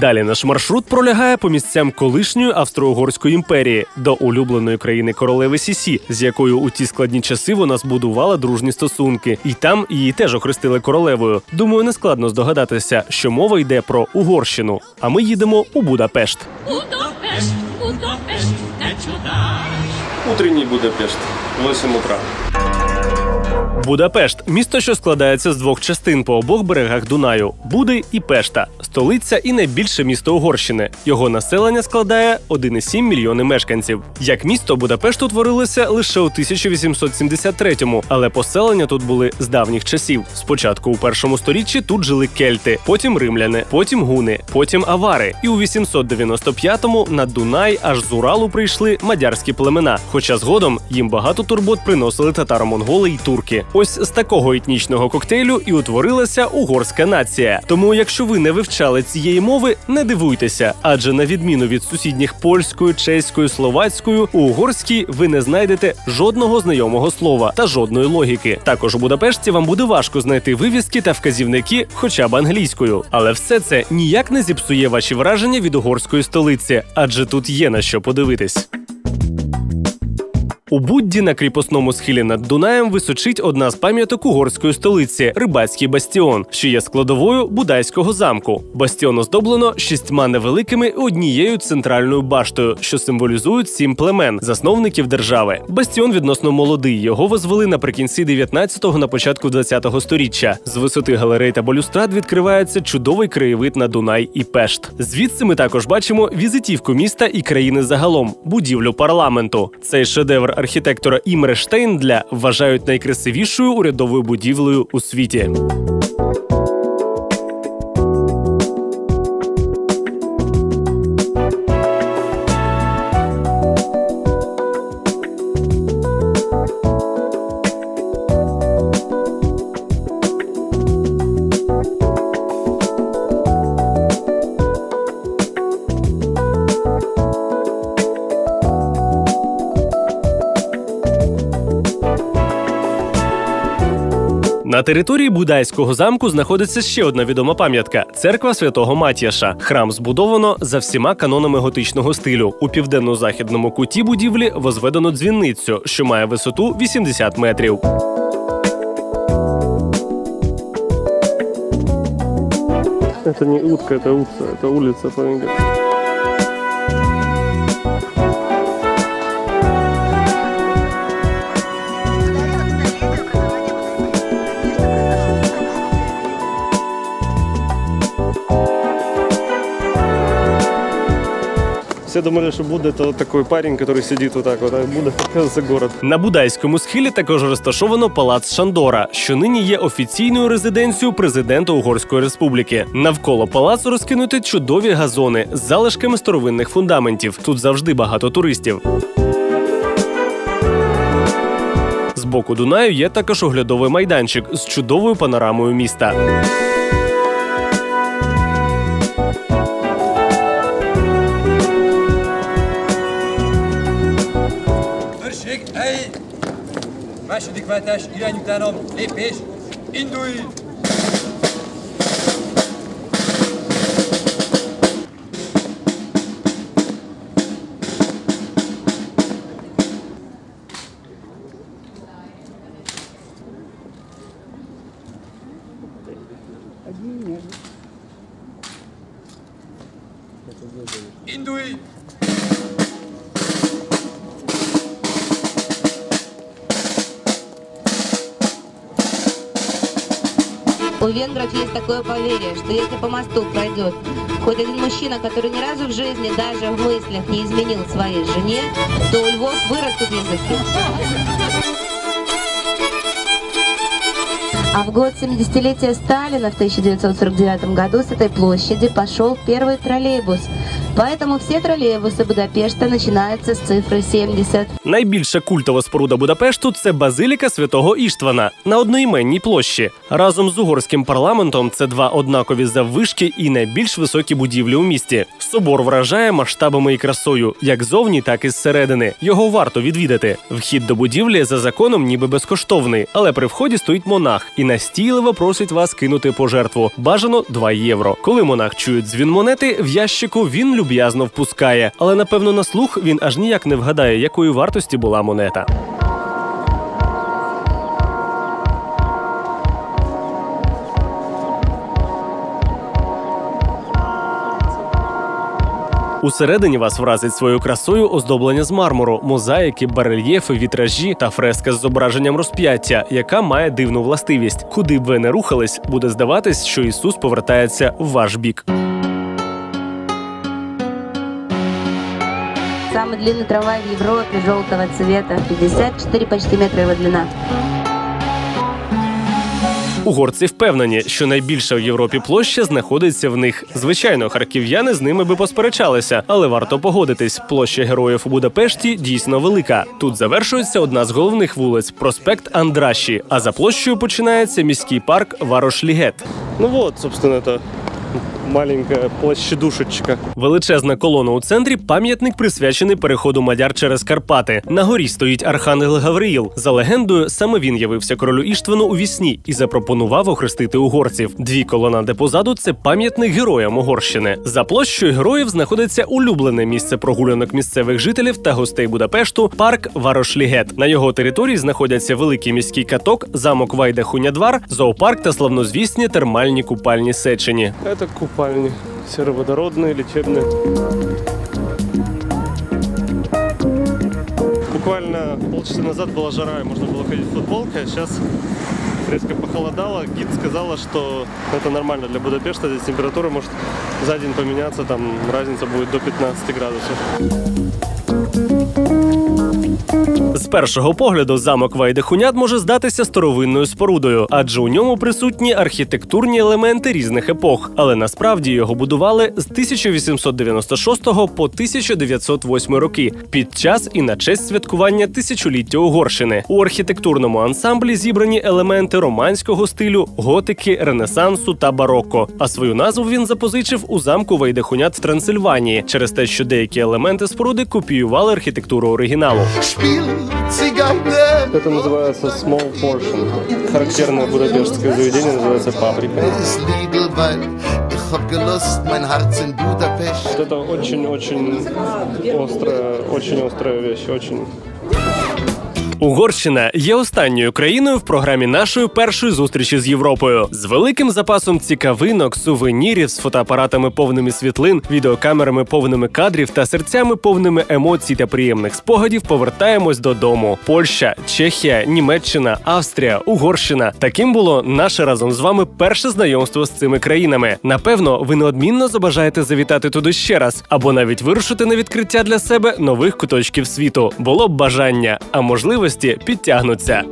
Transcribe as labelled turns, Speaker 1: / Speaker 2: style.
Speaker 1: Далі наш маршрут пролягає по місцям колишньої Австро-Угорської імперії до улюбленої країни королеви Сісі, з якою у ті складні часи вона збудувала дружні стосунки, і там її теж охрестили королевою. Думаю, не складно здогадатися, що мова йде про Угорщину. А ми їдемо у Будапешт.
Speaker 2: Будапешт, Будапешт, не чуда.
Speaker 1: Утренній Будапешт, 8 утра. Будапешт місто, що складається з двох частин по обох берегах Дунаю Буди і Пешта, столиця і найбільше місто Угорщини. Його населення складає 1,7 мільйони мешканців. Як місто Будапешт утворилося лише у 1873-му, але поселення тут були з давніх часів. Спочатку у першому сторіччі тут жили кельти, потім римляни, потім гуни, потім авари. І у 895-му на Дунай аж з Уралу прийшли мадярські племена. Хоча згодом їм багато турбот приносили татаро-монголи й турки. Ось з такого етнічного коктейлю і утворилася угорська нація. Тому, якщо ви не вивчали цієї мови, не дивуйтеся, адже на відміну від сусідніх польською, чеською, словацькою, у угорській ви не знайдете жодного знайомого слова та жодної логіки. Також у Будапешті вам буде важко знайти вивіски та вказівники, хоча б англійською. Але все це ніяк не зіпсує ваші враження від угорської столиці, адже тут є на що подивитись. У Будді на кріпосному схилі над Дунаєм височить одна з пам'яток угорської столиці рибацький бастіон, що є складовою будайського замку. Бастіон оздоблено шістьма невеликими однією центральною баштою, що символізують сім племен, засновників держави. Бастіон відносно молодий. Його возвели наприкінці 19-го, на початку 20-го сторіччя. З висоти галерей та балюстрад відкривається чудовий краєвид на Дунай і Пешт. Звідси ми також бачимо візитівку міста і країни загалом будівлю парламенту. Цей шедевр архітектора Імре Штейндля вважають найкрасивішою урядовою будівлею у світі. На території Будайського замку знаходиться ще одна відома пам'ятка церква святого Матіяша. Храм збудовано за всіма канонами готичного стилю. У південно-західному куті будівлі возведено дзвінницю, що має висоту 80 метрів.
Speaker 3: Это не утка, это утка, это улица фламинго. Все думали, что Будда это вот такой парень, который сидит вот так вот, а Будда, оказывается, город.
Speaker 1: На Будайському схилі також розташовано палац Шандора, що нині є офіційною резиденцією президента Угорської республіки. Навколо палацу розкинуті чудові газони з залишками старовинних фундаментів. Тут завжди багато туристів. З боку Дунаю є також оглядовий майданчик з чудовою панорамою міста.
Speaker 4: Második váltás, irány utánam, lépés, indulj! Indulj!
Speaker 5: Венгров есть такое поверье, что если по мосту пройдет хоть один мужчина, который ни разу в жизни, даже в мыслях не изменил своей жене, то у львов вырастут языки. А в год 70-летия Сталина в 1949 году с этой площади пошел первый троллейбус. Поэтому все троллейбусы Будапешта начинаются с цифры 70.
Speaker 1: Найбільша культова споруда Будапешту це базиліка святого Іштвана на одноіменній площі. Разом з угорським парламентом це два однакові заввишки і найбільш високі будівлі у місті. Собор вражає масштабами і красою, як зовні, так і зсередини. Його варто відвідати. Вхід до будівлі за законом ніби безкоштовний, але при вході стоїть монах і настійливо просить вас кинути пожертву. Бажано 2 євро. Коли монах чує дзвін монети, в ящику він люб'язно впускає, але напевно на слух він аж ніяк не вгадає, якої вартості була монета. Усередині вас вразить своєю красою оздоблення з мармуру, мозаїки, барельєфи, вітражі та фреска з зображенням розп'яття, яка має дивну властивість. Куди б ви не рухались, буде здаватись, що Ісус повертається в ваш бік.
Speaker 5: Самый длинный трамвай в Европе желтого цвета. 54 почти метра его длина.
Speaker 1: Угорці впевнені, що найбільша в Європі площа знаходиться в них. Звичайно, харків'яни з ними би посперечалися, але варто погодитись. Площа героїв у Будапешті дійсно велика. Тут завершується одна з головних вулиць проспект Андраші. А за площею починається міський парк Варошлігет.
Speaker 3: Ну вот, собственно, это маленькая площадушечка.
Speaker 1: Величезна колона у центрі пам'ятник присвячений переходу мадяр через Карпати. На горі стоїть архангел Гавриїл. За легендою, саме він явився королю Іштвану у вісні і запропонував охрестити угорців. Дві колонади позаду це пам'ятник героям Угорщини. За площею героїв знаходиться улюблене місце прогулянок місцевих жителів та гостей Будапешту парк Варошлігет. На його території знаходяться великий міський каток, замок Вайда Хунядвар, зоопарк та славнозвісні термальні купальні Сечені.
Speaker 3: Это купальни сероводородные, лечебные. Буквально полчаса назад была жара, и можно было ходить в футболке, а сейчас резко похолодало. Гид сказала, что это нормально для Будапешта, здесь температура может за день поменяться, там разница будет до 15 градусов.
Speaker 1: З першого погляду замок Вайдехунят може здатися старовинною спорудою, адже у ньому присутні архітектурні елементи різних епох. Але насправді його будували з 1896 по 1908 роки під час і на честь святкування тисячоліття Угорщини. У архітектурному ансамблі зібрані елементи романського стилю, готики, ренесансу та барокко. А свою назву він запозичив у замку Вайдехунят в Трансильванії через те, що деякі елементи споруди копіювали архітектуру оригіналу.
Speaker 3: Это называется small portion. Характерное будапештское заведение называется паприка.
Speaker 6: Ich hab gelust, mein Herz in Budapest.
Speaker 3: Вот это очень-очень острая, очень острая вещь, очень.
Speaker 1: Угорщина є останньою країною в програмі нашої першої зустрічі з Європою з великим запасом цікавинок, сувенірів з фотоапаратами повними світлин, відеокамерами повними кадрів та серцями повними емоцій та приємних спогадів. Повертаємось додому. Польща, Чехія, Німеччина, Австрія, Угорщина. Таким було наше разом з вами перше знайомство з цими країнами. Напевно, ви неодмінно забажаєте завітати туди ще раз, або навіть вирушити на відкриття для себе нових куточків світу. Було б бажання, а можливості підтягнуться.